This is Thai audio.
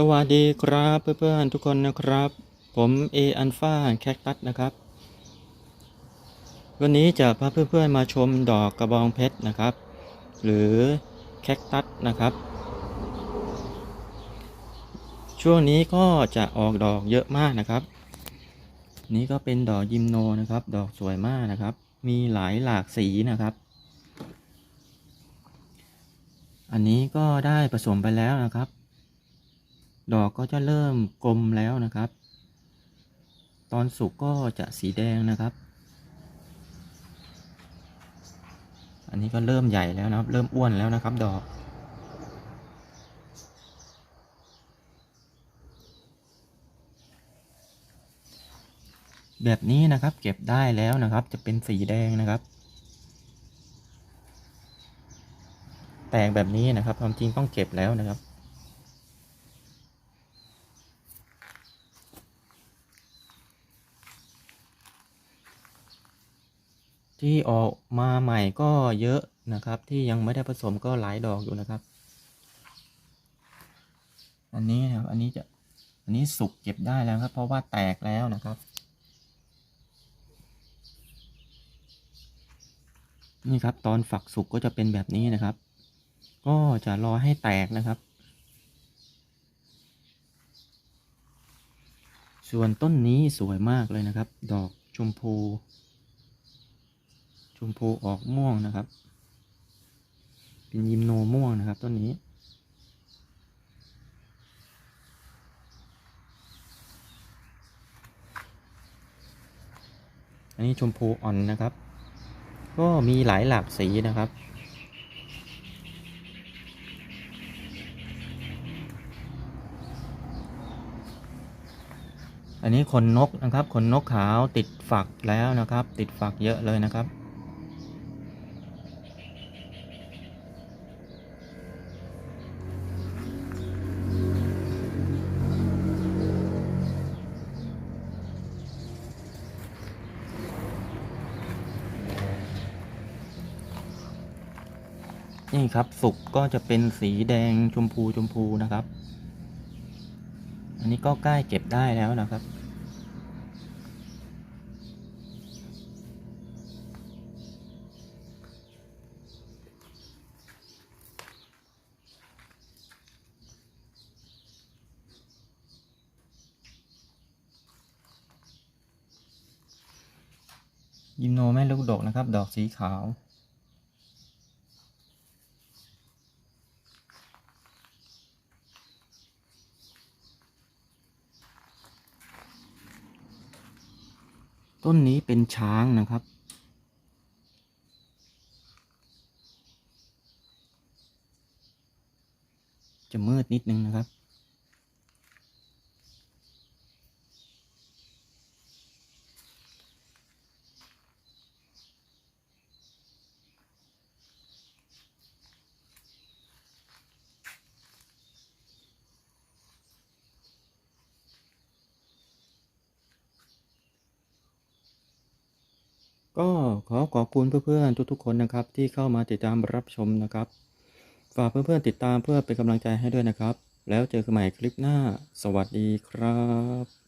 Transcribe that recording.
สวัสดีครับเพื่อนๆทุกคนนะครับ ผมเออันฟาแคคตัสนะครับ วันนี้จะพาเพื่อนๆมาชมดอกกระบองเพชรนะครับ หรือแคคตัสนะครับ ช่วงนี้ก็จะออกดอกเยอะมากนะครับ นี่ก็เป็นดอกยิมโนนะครับ ดอกสวยมากนะครับ มีหลายหลากสีนะครับ อันนี้ก็ได้ผสมไปแล้วนะครับ ดอกก็จะเริ่มกลมแล้วนะครับ ตอนสุกก็จะสีแดงนะครับ อันนี้ก็เริ่มใหญ่แล้วนะครับ เริ่มอ้วนแล้วนะครับ ดอก แบบนี้นะครับเก็บได้แล้วนะครับ จะเป็นสีแดงนะครับ แตกแบบนี้นะครับ ความจริงต้องเก็บแล้วนะครับ ที่ออกมาใหม่ก็เยอะนะครับ ที่ยังไม่ได้ผสมก็หลายดอกอยู่นะครับ อันนี้นะครับอันนี้จะอันนี้สุกเก็บได้แล้วครับ เพราะว่าแตกแล้วนะครับ นี่ครับตอนฝักสุกก็จะเป็นแบบนี้นะครับ ก็จะรอให้แตกนะครับส่วนต้นนี้สวยมากเลยนะครับ ดอกชมพู ชมพูออกม่วงนะครับ เป็นยิมโนม่วงนะครับต้นนี้ อันนี้ชมพูอ่อนนะครับ ก็มีหลายหลากสีนะครับอันนี้ขนนกนะครับขนนกขาวติดฝักแล้วนะครับ ติดฝักเยอะเลยนะครับ นี่ครับสุกก็จะเป็นสีแดงชมพูชมพูนะครับ อันนี้ก็ใกล้เก็บได้แล้วนะครับ ยิมโนแม่ลูกดกนะครับ ดอกสีขาว ต้นนี้เป็นช้างนะครับ จะมืดนิดนึงนะครับ ก็ขอขอบคุณเพื่อนๆทุกๆคนนะครับ ที่เข้ามาติดตามรับชมนะครับ ฝากเพื่อนๆติดตามเพื่อเป็นกำลังใจให้ด้วยนะครับ แล้วเจอกันใหม่คลิปหน้า สวัสดีครับ